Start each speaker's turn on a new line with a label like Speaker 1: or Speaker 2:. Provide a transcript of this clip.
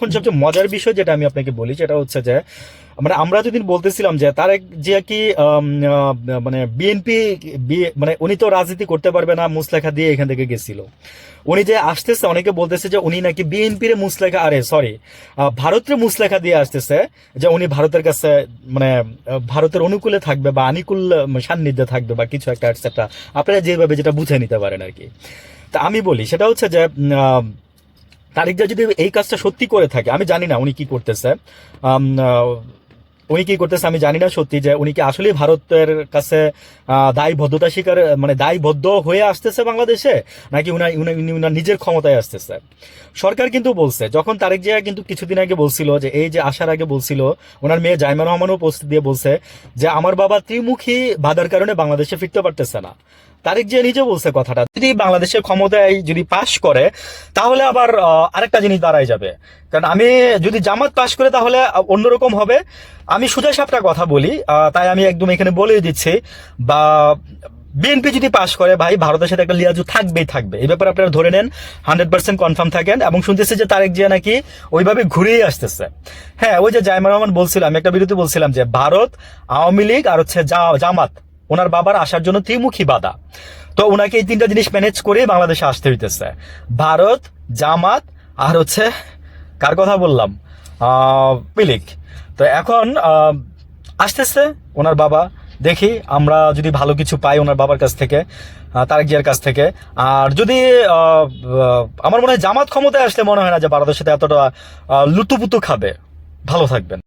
Speaker 1: এখন সবচেয়ে মজার বিষয় যেটা আমি আপনাকে বলি, সেটা হচ্ছে যে মানে আমরা যেদিন বলতেছিলাম যে তারেক যে কি মানে বিএনপি মানে উনি তো রাজনীতি করতে পারবে না, মুসলেখা দিয়ে এখান থেকে গেছিল। উনি যে আসতেছে, অনেকে বলতেছে যে উনি নাকি বিএনপির মুসলেখা, আরে সরি ভারতের মুসলেখা দিয়ে আসতেছে যে উনি ভারতের কাছে মানে ভারতের অনুকূলে থাকবে বা আনিকুল সান্নিধ্যে থাকবে বা কিছু একটা একটা আপনারা যেভাবে যেটা বুঝে নিতে পারেন আর কি। তা আমি বলি, সেটা হচ্ছে যে তারিকদা যদি এই কাজটা সত্যি করে থাকে, আমি জানি না উনি কি করতেছে উনি কি করতেছে আমি জানি না সত্যি যে উনি কি আসলে ভারতের কাছে দায়বদ্ধতা স্বীকার মানে দায়বদ্ধ হয়ে আসতেছে বাংলাদেশে, নাকি উনি উনি উনি উনার নিজের ক্ষমতায় আসতেছে? সরকার কিন্তু বলছে, যখন তারেক জিয়া কিন্তু কিছুদিন আগে বলছিল যে, এই যে আসার আগে বলছিল ওনার মেয়ে জাইমা রহমানও পোস্ট দিয়ে বলছে যে, আমার বাবা ত্রিমুখী বাধার কারণে বাংলাদেশে ফিরতে পারতেছে না। তারেক জিয়া নিজে বলছে কথাটা। যদি বাংলাদেশের ক্ষমতায় যদি পাশ করে, তাহলে আবার আরেকটা জিনিস দাঁড়ায় যাবে। কারণ আমি যদি জামাত পাশ করে, তাহলে অন্যরকম হবে। আমি সোজা সাপটা কথা বলি তাই আমি একদম এখানে বলে দিচ্ছি। বা বিএনপি যদি পাশ করে, ভাই, ভারতের সাথে একটা লিয়াজু থাকবেই থাকবে। এই ব্যাপারে আপনারা ধরে নেন হান্ড্রেড পার্সেন্ট কনফার্ম থাকেন এবং শুনতেছি যে তারেক জিয়া নাকি ওইভাবে ঘুরেই আসতেছে। হ্যাঁ ওই যে জাইমা রহমান বলছিলাম একটা বিরতি বলছিলাম যে, ভারত, আওয়ামী লীগ আর হচ্ছে জামাত ওনার বাবার আসার জন্য ত্রিমুখী বাধা। তো ওনাকে এই তিনটা জিনিস ম্যানেজ করে বাংলাদেশে আসতে হইতেছে। ভারত জামাত আর হচ্ছে কার কথা বললাম? মিলিক। তো এখন আসতেছে ওনার বাবা। দেখি আমরা যদি ভালো কিছু পাই ওনার বাবার কাছ থেকে আহ, তারেক জিয়ার কাছ থেকে। আর যদি আমার মনে হয় জামাত ক্ষমতায় আসলে মনে হয় না যে ভারতের সাথে এতটা লুতুপুতু খাবে। ভালো থাকবেন।